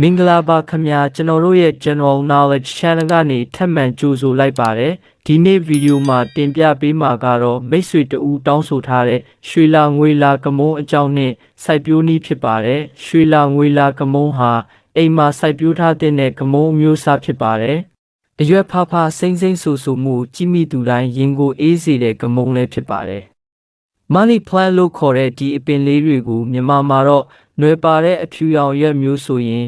မင်္ဂလာပါခင်ဗျာကျွန်တော်တို့ရဲ့ General Knowledge Channel ကနေထပ်မံကြိုဆိုလိုက်ပါတယ်ဒီနေ့ဗီဒီယိုမှာတင်ပြပေးမှာကတော့မိတ်ဆွေတဦးတောင်းဆိုထားတဲ့ရွှေလာငွေလာကမုံအကြောင်းနဲ့စိုက်ပျိုးနည်းဖြစ်ပါတယ်ရွှေလာငွေလာကမုံဟာအိမ်မှာစိုက်ပျိုးထားတဲ့ကမုံအမျိုးအစားဖြစ်ပါတယ်အရွက်ဖဖစိမ့်စိမ့်ဆူဆူမှုကြီးမိသူတိုင်းရင်ကိုအေးစေတဲ့ကမုံလည်းဖြစ်ပါတယ် money plant လို့ခေါ်တဲ့ဒီအပင်လေးတွေကိုမြန်မာမှာတော့ နွယ်ပါတဲ့အဖြူရောင်ရွက်မျိုးဆိုရင်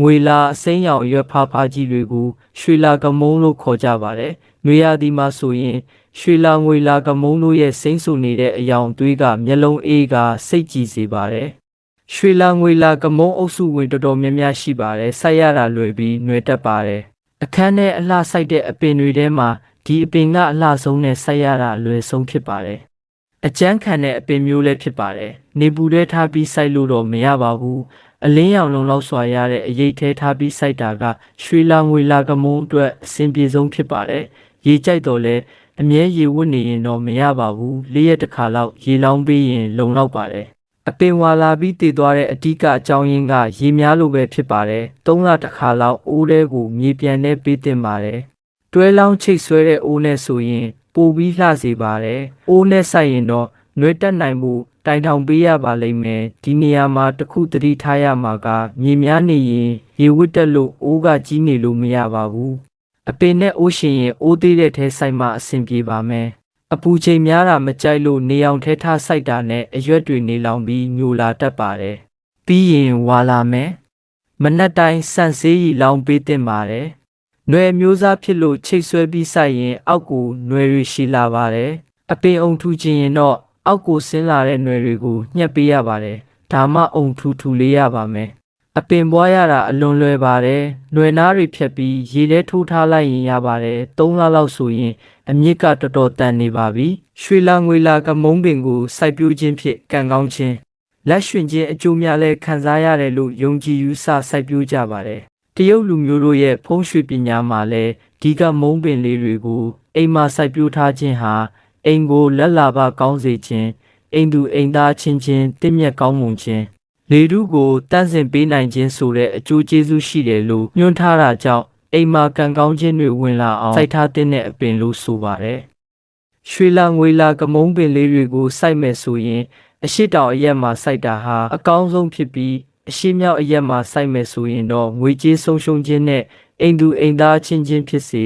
ငွေလာအစိမ်းရောင်ရွက်ဖားဖားကြီးတွေကိုရွှေလာကမုံလို့ခေါ်ကြပါတယ်။နွေရာသီမှာဆိုရင်ရွှေလာငွေလာကမုံတို့ရဲ့စိမ့်ဆူနေတဲ့အယောင်သွေးကမျက်လုံးအေးကစိတ်ကြည်စေပါတယ်။ရွှေလာငွေလာကမုံအုပ်စုဝင်တော်တော်များများရှိပါတယ်။ဆိုက်ရတာလွယ်ပြီးနွယ်တက်ပါတယ်။အခန်းထဲအလှဆိုင်တဲ့အပင်တွေထဲမှာဒီအပင်ကအလှဆုံးနဲ့ဆိုက်ရတာအလွယ်ဆုံးဖြစ်ပါတယ်။ အကျန်းခံတဲ့အပင်မျိုးလည်းဖြစ်ပါတယ်။နေပူထဲထားပြီးစိုက်လို့တော့မရပါဘူး။အလင်းရောင်လုံလောက်စွာရတဲ့အရေးထဲထားပြီးစိုက်တာကရွှေလာငွေလာကမုံအတွက်အဆင်ပြေဆုံးဖြစ်ပါတယ်။ရေကြိုက်တော့လဲအမြဲရေဝတ်နေရင်တော့မရပါဘူး။လေးရက်တစ်ခါလောက်ရေလောင်းပေးရင်လုံလောက်ပါတယ်။အပင်ဝါလာပြီးတည်သွားတဲ့အဓိကအကြောင်းရင်းကရေများလို့ပဲဖြစ်ပါတယ်။သုံးလတစ်ခါလောက်အိုးထဲကိုမြေပြန်နဲ့ပေးတင်ပါတယ်။တွဲလောင်းချိတ်ဆွဲတဲ့အိုးနဲ့ဆိုရင် ပိုပြီးလှစေပါတယ်။အိုးနဲ့ဆိုင်ရင်တော့နှွေတက်နိုင်မှုတိုင်ထောင်ပေးရပါလိမ့်မယ်။ဒီနေရာမှာတစ်ခုသတိထားရမှာကမြေများနေရင်ရေဝတ်တက်လို့အိုးကကြီးနေလို့မရပါဘူး။အပင်နဲ့အိုးရှင်ရင်အိုးသေးတဲ့ထဲဆိုင်မှအဆင်ပြေပါမယ်။အပူချိန်များတာမကြိုက်လို့နေအောင်ထဲထားဆိုင်တာနဲ့အရွက်တွေနေလောင်ပြီးညိုလာတတ်ပါတယ်။ပြီးရင်ဝါလာမယ်။မနက်တိုင်းစန့်ဆေးရီလောင်ပေးတင်ပါတယ်။ နွယ်မျိုးစားဖြစ်လို့ချိတ်ဆွဲပြီးစိုက်ရင်အောက်ကိုနွယ်တွေရှိလာပါတယ်။အပင်အုံထူခြင်းရင်တော့အောက်ကိုဆင်းလာတဲ့နွယ်တွေကိုညှက်ပေးရပါတယ်။ဒါမှအုံထူထူလေးရပါမယ်။အပင်ပွားရတာအလွန်လွယ်ပါတယ်။နွယ်နားတွေဖြတ်ပြီးရေထဲထိုးထားလိုက်ရင်ရပါတယ်။၃လလောက်ဆိုရင်အမြစ်ကတော်တော်တန်နေပါပြီ။ရွှေလာငွေလာကမုံပင်ကိုစိုက်ပျိုးခြင်းဖြင့်ကံကောင်းခြင်းလက်ရွှင်ခြင်းအကျိုးများလည်းခံစားရတယ်လို့ယုံကြည်ယူဆစိုက်ပျိုးကြပါတယ်။တ ရုတ်လူမျိုးတို့ရဲ့ဖုံးရွှေပညာမှာလည်းဒီကမုံပင်လေးတွေကိုအိမ်မှာစိုက်ပျိုးထားခြင်းဟာအိမ်ကိုလက်လာပကောင်းစေခြင်းအိမ်သူအိမ်သားချင်းချင်းတင့်မြတ်ကောင်းမွန်ခြင်းလေထုကိုတန့်စင်ပေးနိုင်ခြင်းဆိုတဲ့အကျိုးကျေးဇူးရှိတယ်လို့ညွှန်းထားတာကြောင့်အိမ်မှာကံကောင်းခြင်းတွေဝင်လာအောင်စိုက်ထားတဲ့အပင်လို့ဆိုပါတယ်ရွှေလာငွေလာကမုံပင်လေးတွေကိုစိုက်မယ်ဆိုရင် အရှိတောင်အရက်မှာစိုက်တာဟာအကောင်းဆုံးဖြစ်ပြီး အရှိမြောက်အရက်မှာစိုက်မယ်ဆိုရင်တော့ငွေကြေးဆုံးရှုံးခြင်းနဲ့အိမ်သူအိမ်သားချင်းချင်းဖြစ်စေ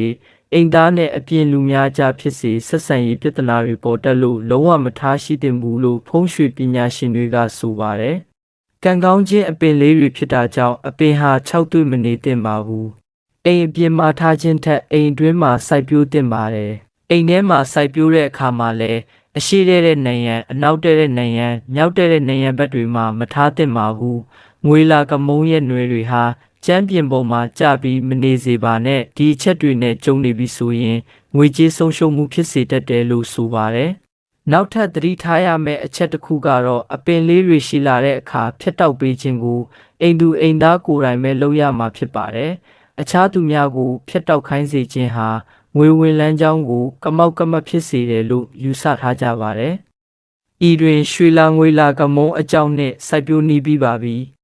အိမ်သားနဲ့အပြင်လူများကြားဖြစ်စေဆက်ဆံရေးပြဿနာတွေပေါ်တက်လို့လုံးဝမထားရှိသင့်ဘူးလို့ဖုံးရွှေပညာရှင်တွေကဆိုပါတယ်။ကံကောင်းခြင်းအပင်လေးတွေဖြစ်တာကြောင့်အပင်ဟာ၆တွေ့မနေသင့်ပါဘူး။အိမ်အပြင်မှာထားခြင်းထက်အိမ်အတွင်းမှာစိုက်ပျိုးတင်ပါတယ်။အိမ်ထဲမှာစိုက်ပျိုးတဲ့အခါမှာလည်းအရှိတဲ့တဲ့နံရံအနောက်တဲ့တဲ့နံရံမြောက်တဲ့တဲ့နံရံဘက်တွေမှာမထားသင့်ပါဘူး။ ငွေလာကမုံရဲ့ຫນွေတွေဟာကျမ်းပြင်ပေါ်မှာကြပြီးမနေစေပါနဲ့ဒီအချက်တွေနဲ့ကြုံနေပြီဆိုရင်ငွေကြေးဆုံးရှုံးမှုဖြစ်စေတတ်တယ်လို့ဆိုပါတယ်။နောက်ထပ်သတိထားရမယ့်အချက်တစ်ခုကတော့အပင်လေးတွေရှိလာတဲ့အခါဖြတ်တောက်ပေးခြင်းကိုအိမ်သူအိမ်သားကိုယ်တိုင်ပဲလုပ်ရမှာဖြစ်ပါတယ်။အခြားသူများကိုဖျက်တောက်ခိုင်းစေခြင်းဟာငွေဝင်လန်းကြောင်းကိုကမောက်ကမတ်ဖြစ်စေတယ်လို့ယူဆထားကြပါတယ်။ဤတွင်ရွှေလာငွေလာကမုံအကြောင်းနှင့်စိုက်ပျိုးနေပြီးပါပြီ။